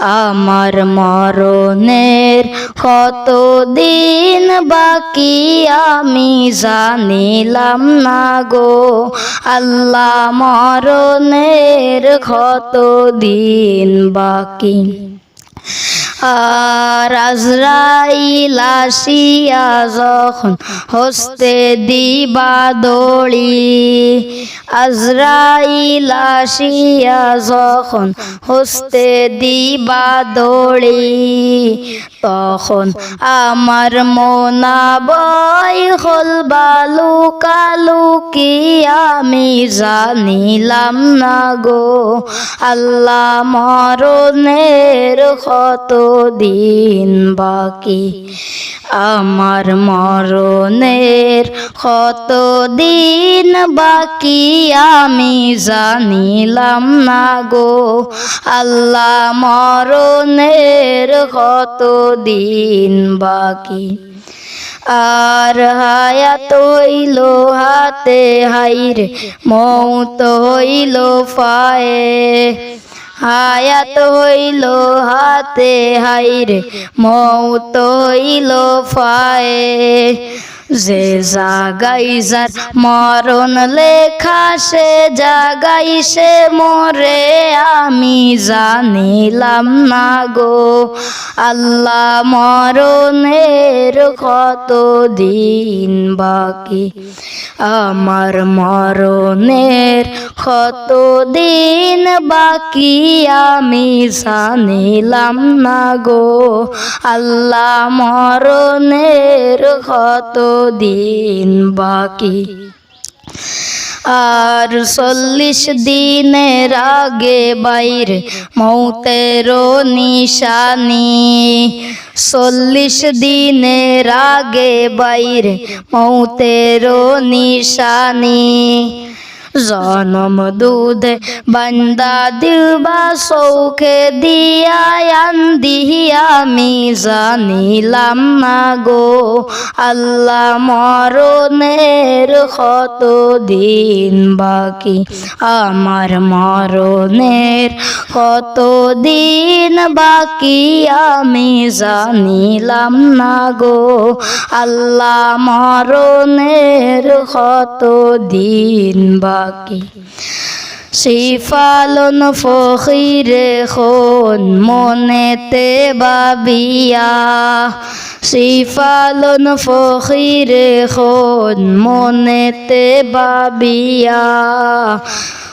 আমার মরণের কত দিন বাকি আমি জানিলাম না গো। আল্লাহ মরণের কত দিন বাকি? আর আজরাইল আসিয়া যখন হস্তে দিবা দড়ি আজরাইল আসিয়া যখন হস্তে দিবা দড়ি তখন আমার মনা বই হল বালু কালু কি আমি জানিলাম না গো। আল্লাহ মরণের কত দিন বাকি? আমার মরণের কত দিন বাকি? আমি জানিলাম না গো। আল্লাহ মরণের কত দিন বাকি? আর হায়াত হইল হাতে হাইরে, মৌত হইল পায়ে হায়াত হইল হাতে হাইরে মৌত হইল পায়ে যে জাগাই যার মরণ লেখা, সে জাগাই সে মরে। আমি জানিলাম না গো, আল্লাহ মরণের কত দিন বাকি। আমার মরণের কত দিন বাকি, আমি জানিলাম না গো, আল্লাহ মরণের কত দিন বাকি। আর চল্লিশ দিনের আগে বাইর মৌতেরও নিশানি। চল্লিশ দিনের আগে বাইর মৌতেরও নিশানি। জনম দুধে বান্দা দিবা সৌখে দিয়া আন্দি আমি জানিলাম না গো আল্লাহ মরণের কত দিন বাকি? আমার মরণের কত দিন বাকি? আমি জানিলাম না গো আল্লাহ মরণের কত দিন বাকি? শিফালন ফখিরে খন মনেতে বাবিয়া। শিফালন ফখিরে খন মনেতে বাবিয়া।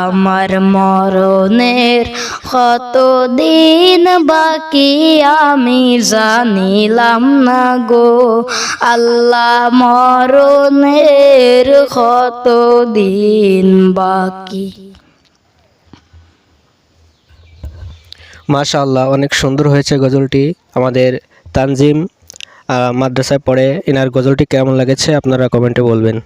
আমার মরণের কত দিন বাকি আমি জানিলাম না গো। আল্লাহ মরণের কত দিন বাকি। মাশাআল্লাহ, অনেক সুন্দর হয়েছে গজলটি। আমাদের তানজিম মাদ্রাসায় পড়ে, এনার গজলটি কেমন লেগেছে আপনারা কমেন্টে বলবেন।